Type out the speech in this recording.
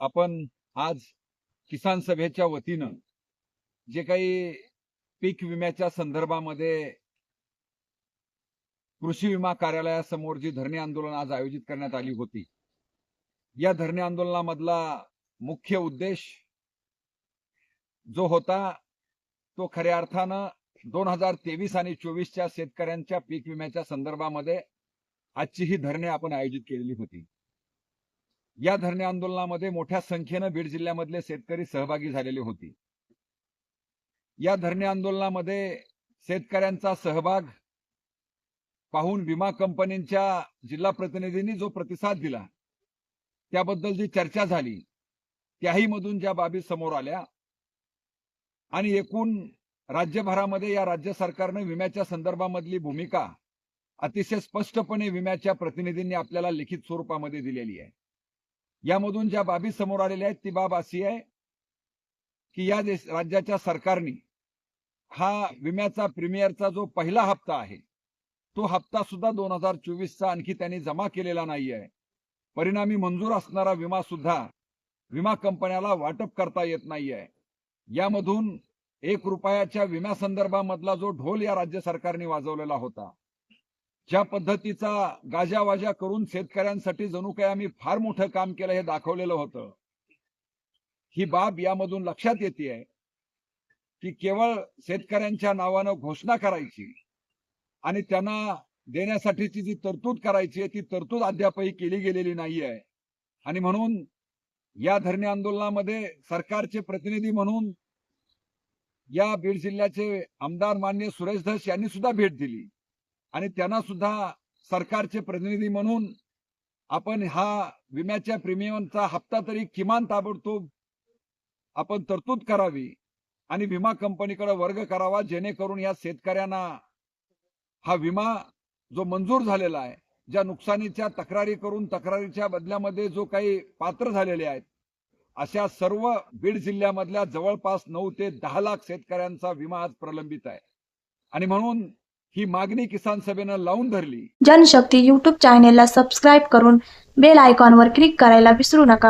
आपण आज किसान सभेच्या वतीनं जे काही पीक विम्याच्या संदर्भामध्ये कृषी विमा कार्यालयासमोर जी धरणे आंदोलन आज आयोजित करण्यात आली होती या धरणे आंदोलनामधला मुख्य उद्देश जो होता तो खऱ्या अर्थानं दोन हजार तेवीस आणि चोवीसच्या शेतकऱ्यांच्या पीक विम्याच्या संदर्भामध्ये आजची ही धरणे आपण आयोजित केलेली होती. या धरणे आंदोलनामध्ये मोठ्या संख्येनं बीड जिल्ह्यामधले शेतकरी सहभागी झालेले होते. या धरणे आंदोलनामध्ये शेतकऱ्यांचा सहभाग पाहून विमा कंपनीच्या जिल्हा प्रतिनिधींनी जो प्रतिसाद दिला त्याबद्दल जी चर्चा झाली त्याही मधून ज्या बाबी समोर आल्या आणि एकूण राज्यभरामध्ये या राज्य सरकारनं विम्याच्या संदर्भामधली भूमिका अतिशय स्पष्टपणे विम्याच्या प्रतिनिधींनी आपल्याला लिखित स्वरूपामध्ये दिलेली आहे. यामधून ज्या बाबी समोर आलेल्या आहेत ती बाब अशी आहे की या देश राज्याच्या सरकारने हा विम्याचा प्रीमियरचा जो पहिला हप्ता आहे तो हप्ता सुद्धा दोन हजार चोवीसचा आणखी त्यांनी जमा केलेला नाही आहे. परिणामी मंजूर असणारा विमा सुद्धा विमा कंपन्याला वाटप करता येत नाही आहे. यामधून एक रुपयाच्या विम्यासंदर्भामधला जो ढोल या राज्य सरकारने वाजवलेला होता ज्या पद्धतीचा गाजावाजा करून शेतकऱ्यांसाठी जणू काही आम्ही फार मोठं काम केलं हे दाखवलेलं होतं. ही बाब यामधून लक्षात येते की केवळ शेतकऱ्यांच्या नावानं घोषणा करायची आणि त्यांना देण्यासाठीची जी तरतूद करायची आहे ती तरतूद अद्यापही केली गेलेली नाही आहे आणि म्हणून या धरणे आंदोलनामध्ये सरकारचे प्रतिनिधी म्हणून या बीड जिल्ह्याचे आमदार मान्य सुरेश धस यांनी सुद्धा भेट दिली. आणि त्यांना सुद्धा सरकारचे प्रतिनिधी म्हणून आपण हा विम्याच्या प्रीमियमचा हप्ता तरी किमान ताबडतोब आपण तरतूद करावी आणि विमा कंपनीकडे वर्ग करावा जेणेकरून या शेतकऱ्यांना हा विमा जो मंजूर झालेला आहे ज्या नुकसानीच्या तक्रारी करून तक्रारीच्या बदल्यामध्ये जो काही पात्र झालेले आहेत अशा सर्व बीड जिल्ह्यामधल्या जवळपास नऊ ते दहा लाख शेतकऱ्यांचा विमा आज प्रलंबित आहे. आणि म्हणून ही मागणी किसान सभेनं लावून धरली. जनशक्ती युट्यूब चॅनेलला सबस्क्राईब करून बेल आयकॉनवर क्लिक करायला विसरू नका.